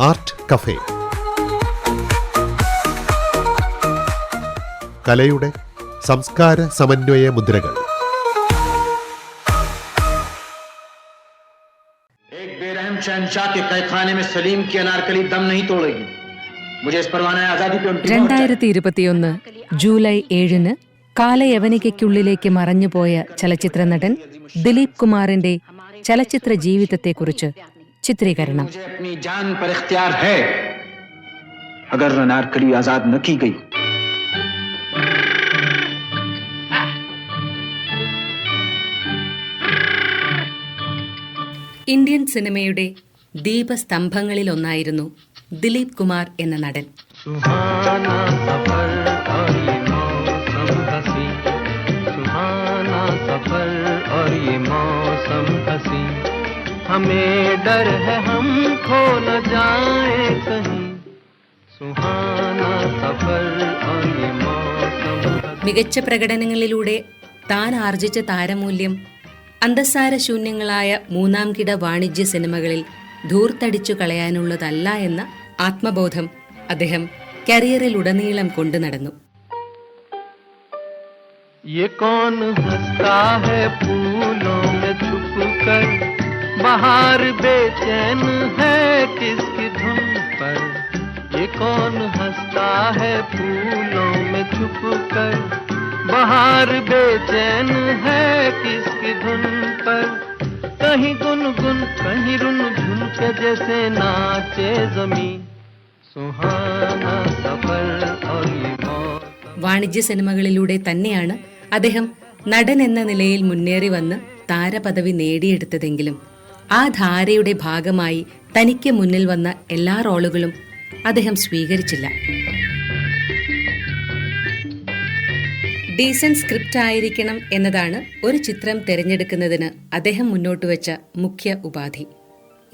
Art cafe. കലയുടെ സംസ്കാര സമന്വയ മുദ്രകൾ. രണ്ടായിരത്തി ഇരുപത്തിയൊന്ന് ജൂലൈ ഏഴിന് കാലയവനികയ്ക്കുള്ളിലേക്ക് മറഞ്ഞുപോയ ചലച്ചിത്ര നടൻ ദിലീപ് കുമാറിന്റെ ചലച്ചിത്ര ജീവിതത്തെക്കുറിച്ച് ചിത്രീകരണം मुझे अपनी जान पर इख्तियार है अगर अनारकली आजाद न की गई ഇന്ത്യൻ സിനിമയുടെ ദീപസ്തംഭങ്ങളിലൊന്നായിരുന്നു ദിലീപ് കുമാർ എന്ന നടൻ हमें डर है हम खो न जाए कहीं सुहाना सफर और ये मौसम हसी മികച്ച പ്രകടനങ്ങളിലൂടെ താൻ ആർജിച്ച താരമൂല്യം അന്തസ്സാര ശൂന്യങ്ങളായ മൂന്നാം കിട വാണിജ്യ സിനിമകളിൽ ധൂർത്തടിച്ചു കളയാനുള്ളതല്ല എന്ന ആത്മബോധം അദ്ദേഹം കരിയറിലുടനീളം കൊണ്ടു നടന്നു ये कौन हंसता है फूलों में छुप कर बाहर बेचैन है किसकी धुन पर ये कौन हंसता है फूलों में छुप कर बाहर बेचैन है किसकी धुन पर कहीं गुनगुन कहीं रुन झुन के जैसे नाचे जमीन सुहाना सफर और ये मौसम വാണിജ്യ സിനിമകളിലൂടെ തന്നെയാണ് അദ്ദേഹം നടൻ എന്ന നിലയിൽ മുന്നേറി വന്ന് താരപദവി നേടിയെടുത്തതെങ്കിലും ആ ധാരയുടെ ഭാഗമായി തനിക്ക് മുന്നിൽ വന്ന എല്ലാ റോളുകളും അദ്ദേഹം സ്വീകരിച്ചില്ല. ഡീസന്റ് സ്ക്രിപ്റ്റ് ആയിരിക്കണം എന്നതാണ് ഒരു ചിത്രം തിരഞ്ഞെടുക്കുന്നതിന് അദ്ദേഹം മുന്നോട്ട് വെച്ച മുഖ്യ ഉപാധി.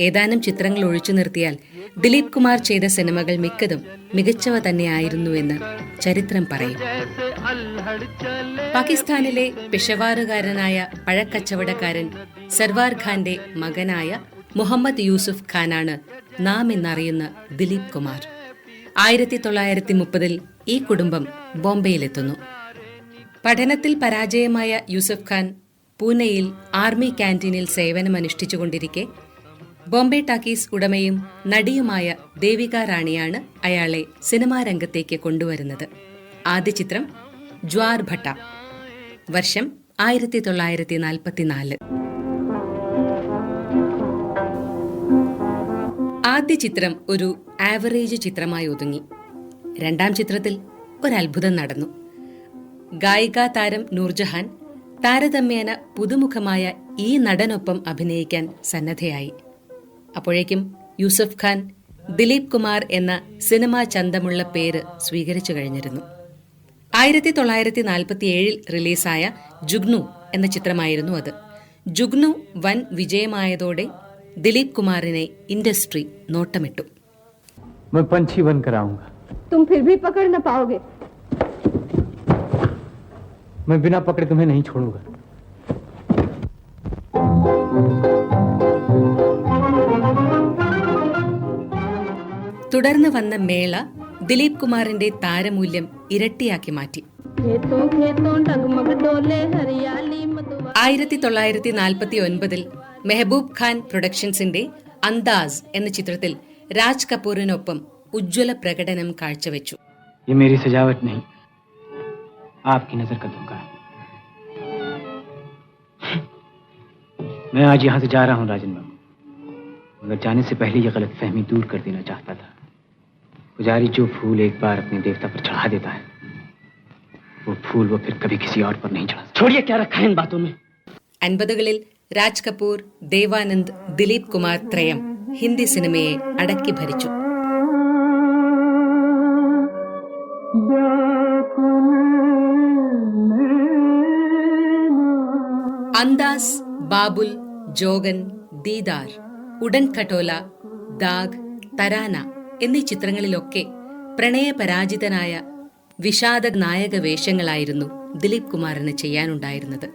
ഏതാനും ചിത്രങ്ങൾ ഒഴിച്ചു നിർത്തിയാൽ ദിലീപ് കുമാർ ചെയ്ത സിനിമകൾ മിക്കതും മികച്ചവ തന്നെയായിരുന്നു എന്ന് ചരിത്രം പറയും. പാകിസ്ഥാനിലെ പിഷവാറുകാരനായ പഴക്കച്ചവടക്കാരൻ സർവാർ ഖാന്റെ മകനായ മുഹമ്മദ് യൂസുഫ് ഖാനാണ് നാം എന്നറിയുന്ന ദിലീപ് കുമാർ. ആയിരത്തി തൊള്ളായിരത്തി മുപ്പതിൽ ഈ കുടുംബം ബോംബെയിലെത്തുന്നു. പഠനത്തിൽ പരാജയമായ യൂസഫ് ഖാൻ പൂനെയിൽ ആർമി ക്യാന്റീനിൽ സേവനമനുഷ്ഠിച്ചുകൊണ്ടിരിക്കെ ബോംബെ ടാക്കീസ് ഉടമയും നടിയുമായ ദേവിക റാണിയാണ് അയാളെ സിനിമാ രംഗത്തേക്ക് കൊണ്ടുവരുന്നത്. ആദ്യ ചിത്രം ജ്വാർ ഭട്ട വർഷം ആയിരത്തി തൊള്ളായിരത്തി നാൽപ്പത്തിനാല് ആദ്യ ചിത്രം ഒരു ആവറേജ് ചിത്രമായി ഒതുങ്ങി. രണ്ടാം ചിത്രത്തിൽ ഒരത്ഭുതം നടന്നു. ഗായികാ താരം നൂർജഹാൻ താരതമ്യേന പുതുമുഖമായ ഈ നടനൊപ്പം അഭിനയിക്കാൻ സന്നദ്ധയായി. അപ്പോഴേക്കും യൂസഫ് ഖാൻ ദിലീപ് കുമാർ എന്ന സിനിമാ ചന്തമുള്ള പേര് സ്വീകരിച്ചു കഴിഞ്ഞിരുന്നു ആയിരത്തി തൊള്ളായിരത്തി നാൽപ്പത്തി ഏഴിൽ റിലീസായ ജുഗ്നു എന്ന ചിത്രമായിരുന്നു അത് ജുഗ്നു വൻ വിജയമായതോടെ ദിലീപ് കുമാറിനെ ഇൻഡസ്ട്രി നോട്ടമിട്ടു मैं पंछी बनकर आऊंगा तुम फिर भी पकड़ न पाओगे मैं बिना पकड़े तुम्हें नहीं छोड़ूंगा തുടർന്ന് വന്ന മേള ദിലീപ് കുമാറിന്റെ താരമൂല്യം ഇരട്ടിയാക്കി മാറ്റി खेतों खेतों डगमग डोले हरियाली मधुआ ആയിരത്തി തൊള്ളായിരത്തി നാൽപ്പത്തി ഒൻപതിൽ മെഹബൂബ് ഖാൻ പ്രൊഡക്ഷൻസിന്റെ അന്താസ് എന്ന ചിത്രത്തിൽ രാജ് കപൂറിനൊപ്പം ഉജ്ജ്വല പ്രകടനം കാഴ്ചവെച്ചു ये मेरी सजावट नहीं आपकी नजर का धोखा है मैं आज यहां से जा रहा हूं राजन बाबू मगर जाने से पहले ये गलत फहमी दूर कर देना चाहता था पुजारी जो फूल एक बार अपने देवता पर चढ़ा देता है वो फूल वो फिर कभी किसी और पर नहीं चढ़ा छोड़िए क्या रखा है इन बातों में അൻപതുകളിൽ രാജ് കപൂർ ദേവാനന്ദ് ദിലീപ് കുമാർ ത്രയം ഹിന്ദി സിനിമയെ അടക്കി ഭരിച്ചു അന്താസ് ബാബുൽ ജോഗൻ ദീദാർ ഉടൻ ഖട്ടോല ദാഗ് തരാന എന്നീ ചിത്രങ്ങളിലൊക്കെ പ്രണയപരാജിതനായ വിഷാദ നായക വേഷങ്ങളായിരുന്നു ദിലീപ് കുമാറിന് ചെയ്യാനുണ്ടായിരുന്നത്.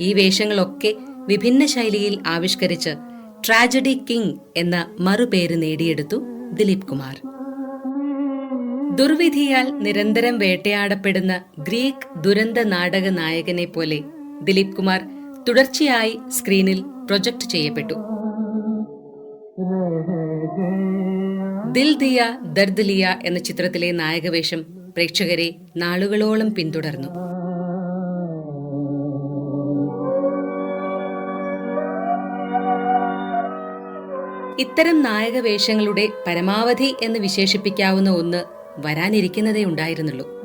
ഈ വേഷങ്ങളൊക്കെ വിഭിന്ന ശൈലിയിൽ ആവിഷ്കരിച്ച് ട്രാജഡി കിങ് എന്ന മറുപേര് നേടിയെടുത്തു ദിലീപ് കുമാർ. ദുർവിധിയാൽ നിരന്തരം വേട്ടയാടപ്പെടുന്ന ഗ്രീക്ക് ദുരന്ത നാടക നായകനെ പോലെ ദിലീപ് കുമാർ തുടർച്ചയായി സ്ക്രീനിൽ പ്രൊജക്ട് ചെയ്യപ്പെട്ടു. ദിൽ ദിയ ദർദ് ലിയ എന്ന ചിത്രത്തിലെ നായകവേഷം പ്രേക്ഷകരെ നാളുകളോളം പിന്തുടർന്നു. ഇത്തരം നായകവേഷങ്ങളുടെ പരമാവധി എന്ന് വിശേഷിപ്പിക്കാവുന്ന ഒന്ന് വരാനിരിക്കുന്നതേ ഉണ്ടായിരുന്നുള്ളൂ.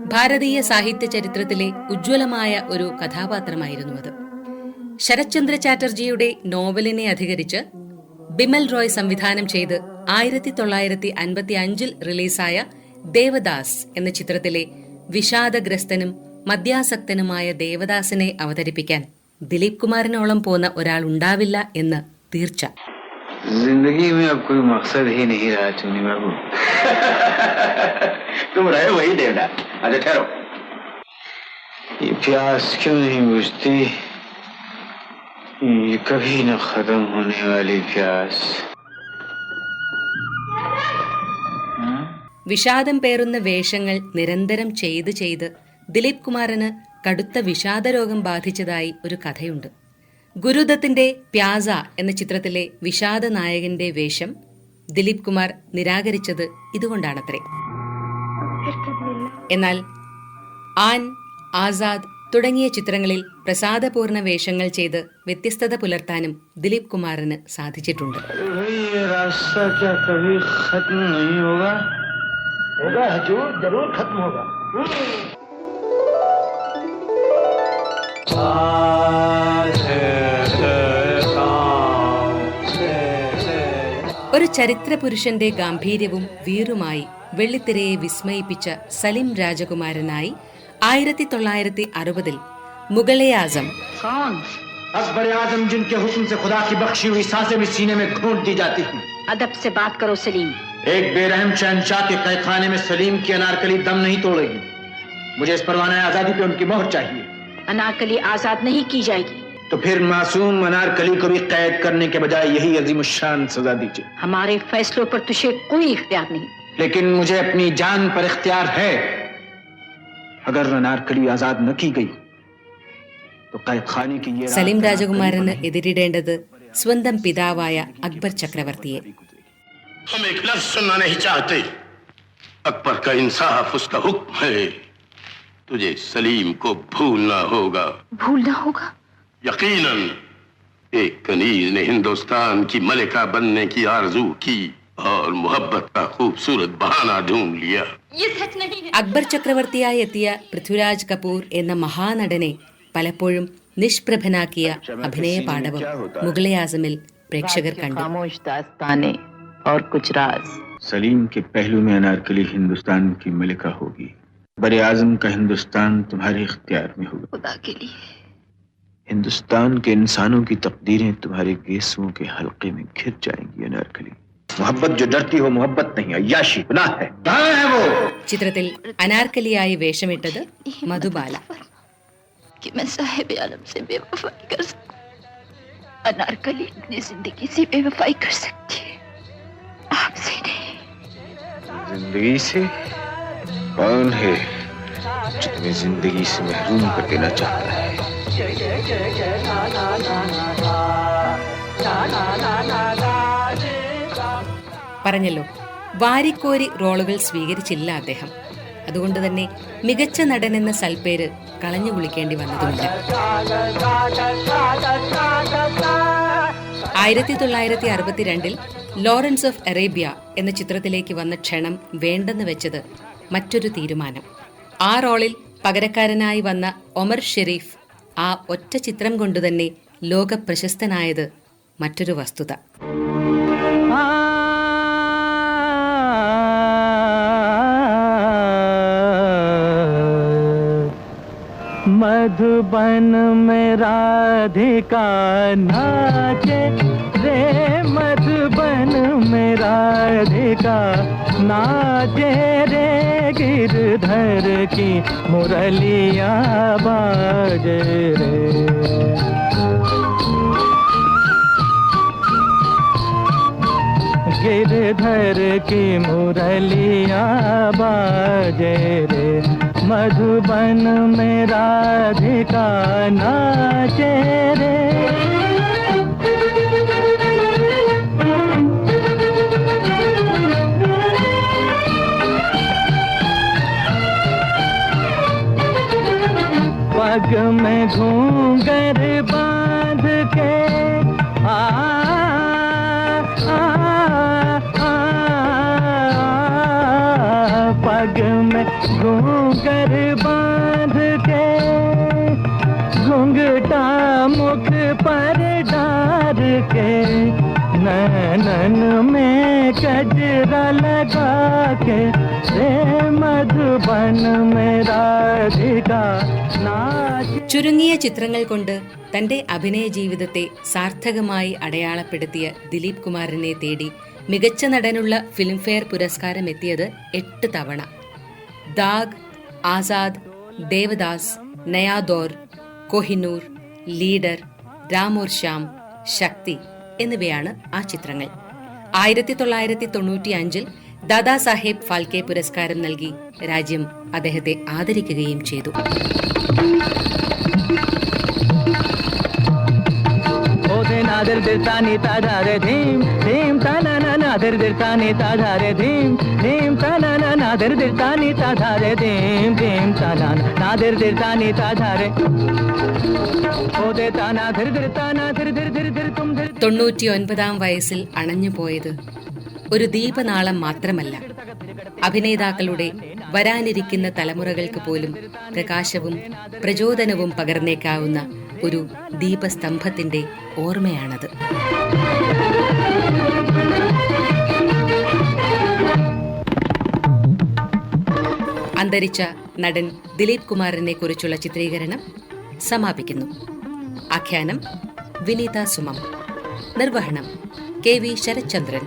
ഭാരതീയ സാഹിത്യ ചരിത്രത്തിലെ ഉജ്ജ്വലമായ ഒരു കഥാപാത്രമായിരുന്നു അത്. ശരത്ചന്ദ്ര ചാറ്റർജിയുടെ നോവലിനെ അധികരിച്ച് ബിമൽ റോയ് സംവിധാനം ചെയ്ത് ആയിരത്തി തൊള്ളായിരത്തി അൻപത്തി അഞ്ചിൽ റിലീസായ ദേവദാസ് എന്ന ചിത്രത്തിലെ വിഷാദഗ്രസ്തനും മദ്യാസക്തനുമായ ദേവദാസിനെ അവതരിപ്പിക്കാൻ ദിലീപ് കുമാറിനോളം പോന്ന ഒരാൾ ഉണ്ടാവില്ല എന്ന് തീർച്ച जिंदगी में अब कोई मकसद ही नहीं रहा चुनी बाबू तुम रहे वही देवडा अच्छा ठहरो ये प्यास क्यों नहीं बुझती ये कभी न खत्म होने वाली प्यास വിഷാദം പേറുന്ന വേഷങ്ങൾ നിരന്തരം ചെയ്ത് ചെയ്ത് ദിലീപ് കുമാറിന് കടുത്ത വിഷാദരോഗം ബാധിച്ചതായി ഒരു കഥയുണ്ട് ഗുരുദത്തിന്റെ പ്യാസ എന്ന ചിത്രത്തിലെ വിഷാദ നായകന്റെ വേഷം ദിലീപ് കുമാർ നിരാകരിച്ചത് ഇതുകൊണ്ടാണത്രേ എന്നാൽ ആൻ ആസാദ് തുടങ്ങിയ ചിത്രങ്ങളിൽ പ്രസാദപൂർണ വേഷങ്ങൾ ചെയ്ത് വ്യത്യസ്തത പുലർത്താനും ദിലീപ് കുമാറിന് സാധിച്ചിട്ടുണ്ട്. ഒരു ചരിത്ര പുരുഷന്റെ ഗാംഭീര്യവും വീറുമായി വെള്ളിത്തിരയെ വിസ്മയിപ്പിച്ച സലിം രാജകുമാരനായി ആയിരത്തി തൊള്ളായിരത്തി അറുപതിൽ മുഗളെ ആസം अकबर आजम जिनके हुक्म से खुदा की बख्शी हुई सांसें भी सीने में घूंट दी जाती हैं अदब से बात करो सलीम एक बेरहम शहनशाह के कैदखाने में सलीम की अनारकली दम नहीं तोड़ेगी मुझे इस परवाना आजादी पे उनकी मोहर चाहिए अनारकली आजाद नहीं की जाएगी तो फिर मासूम अनारकली को भी कैद करने के बजाय यही अजीम शान सजा दीजिए हमारे फैसलों पर तुझे कोई इख्तियार नहीं लेकिन मुझे अपनी जान पर इख्तियार है अगर अनारकली आजाद न की गई तो कैद खाने की ये रात സലിം अनारकली രാജകുമാരന് बनेगी। എതിരിടേണ്ടത് സ്വന്തം പിതാവായ അക്ബർ ചക്രവർത്തിയെ हम एक लफ्ज सुनना नहीं चाहते अकबर का इंसाफ उसका हुक्म है तुझे सलीम को भूलना होगा भूलना होगा यकीनन एक कनीज ने हिंदुस्तान की मलिका बनने की आरजू की और मोहब्बत का खूबसूरत बहाना ढूंढ लिया ये सच नहीं है അക്ബർ ചക്രവർത്തിയായി എത്തിയ പൃഥ്വിരാജ് കപൂർ എന്ന മഹാനടനെ പലപ്പോഴും നിഷ്പ്രഭനാക്കിയ അഭിനയ പാടവം മുഗളെ ആസമിൽ പ്രേക്ഷകർ കണ്ടു खामोश दास्ताने और कुछ राज सलीम के पहलू में अनारकली हिंदुस्तान की मलिका होगी बर आजम का हिंदुस्तान तुम्हारे इख्तियार में होगा खुदा के लिए हिंदुस्तान के इंसानों की तकदीरें तुम्हारे गेसुओं के हल्के में घिर जाएंगी अनारकली मोहब्बत जो डरती हो मोहब्बत नहीं अयाशी गुनाह है कहाँ है वो ചിത്രത്തിൽ അനാർക്കലിയായി വേഷമിട്ടത് മധുബാല कि मैं साहेब आलम से बेवफाई कर सकूं अनारकली अपनी जिंदगी से बेवफाई कर सकती है आपसे नहीं जिंदगी से कौन है जो तुम्हें जिंदगी से महरूम कर देना चाहता है പറഞ്ഞല്ലോ വാരിക്കോരി റോളുകൾ സ്വീകരിച്ചില്ല അദ്ദേഹം. അതുകൊണ്ട് തന്നെ മികച്ച നടൻ എന്ന സൽപ്പേര് കളഞ്ഞു കുളിക്കേണ്ടി വന്നതുമില്ല. ആയിരത്തി തൊള്ളായിരത്തി അറുപത്തിരണ്ടിൽ ലോറൻസ് ഓഫ് അറേബ്യ എന്ന ചിത്രത്തിലേക്ക് വന്ന ക്ഷണം വേണ്ടെന്ന് വെച്ചത് മറ്റൊരു തീരുമാനം. ആ റോളിൽ പകരക്കാരനായി വന്ന ഒമർ ഷെരീഫ് ആ ഒറ്റ ചിത്രം കൊണ്ടുതന്നെ ലോക പ്രശസ്തനായത് മറ്റൊരു വസ്തുത. मधुबन में राधिका नाचे। रे मधुबन में राधिका नाचे। रे गिरधर की मुरलिया बाजे रे। गिर धर की मुरलिया बाजे रे। मधुबन में राधिका नाचे रे। पग में घूंगर बाँध के आ, आ, आ, आ, पग में घूंगर नैनन में कजरा लगा के रे मधुबन में राधिका नाच ചുരുങ്ങിയ ചിത്രങ്ങൾ കൊണ്ട് തന്റെ അഭിനയ ജീവിതത്തെ സാർത്ഥകമായി അടയാളപ്പെടുത്തിയ ദിലീപ് കുമാറിനെ തേടി മികച്ച നടനുള്ള ഫിലിംഫെയർ പുരസ്കാരം എത്തിയത് എട്ട് തവണ ദാഗ് ആസാദ് ദേവദാസ് നയാദോർ കൊഹിനൂർ ലീഡർ രാമോർ ശ്യാം ശക്തി എന്നിവയാണ് ആ ചിത്രങ്ങൾ ആയിരത്തി തൊള്ളായിരത്തി തൊണ്ണൂറ്റി അഞ്ചിൽ ദാദാ സാഹേബ് ഫാൽക്കെ പുരസ്കാരം നൽകി രാജ്യം അദ്ദേഹത്തെ ആദരിക്കുകയും ചെയ്തു. നാദർ ദിർത്താനി താധാര ധീം ധീം തനന നാദർ ദിർത്താനി താധാര ധീം ധീം തനന നാദർ ദിർത്താനി താധാര ധീം ധീം തനന നാദർ ദിർത്താനി താധാര തൊണ്ണൂറ്റി ഒൻപതാം വയസ്സിൽ അണഞ്ഞുപോയത് ഒരു ദീപനാളം മാത്രമല്ല. അഭിനേതാക്കളുടെ വരാനിരിക്കുന്ന തലമുറകൾക്ക് പോലും പ്രകാശവും പ്രചോദനവും പകർന്നേക്കാവുന്ന ഒരു ദീപസ്തംഭത്തിന്റെ ഓർമ്മയാണത്. അന്തരിച്ച നടൻ ദിലീപ് കുമാറിനെ കുറിച്ചുള്ള ചിത്രീകരണം സമാപിക്കുന്നു. ആഖ്യാനം വിനീത സുമം. നിർവഹണം കെ വി ശരത്ചന്ദ്രൻ.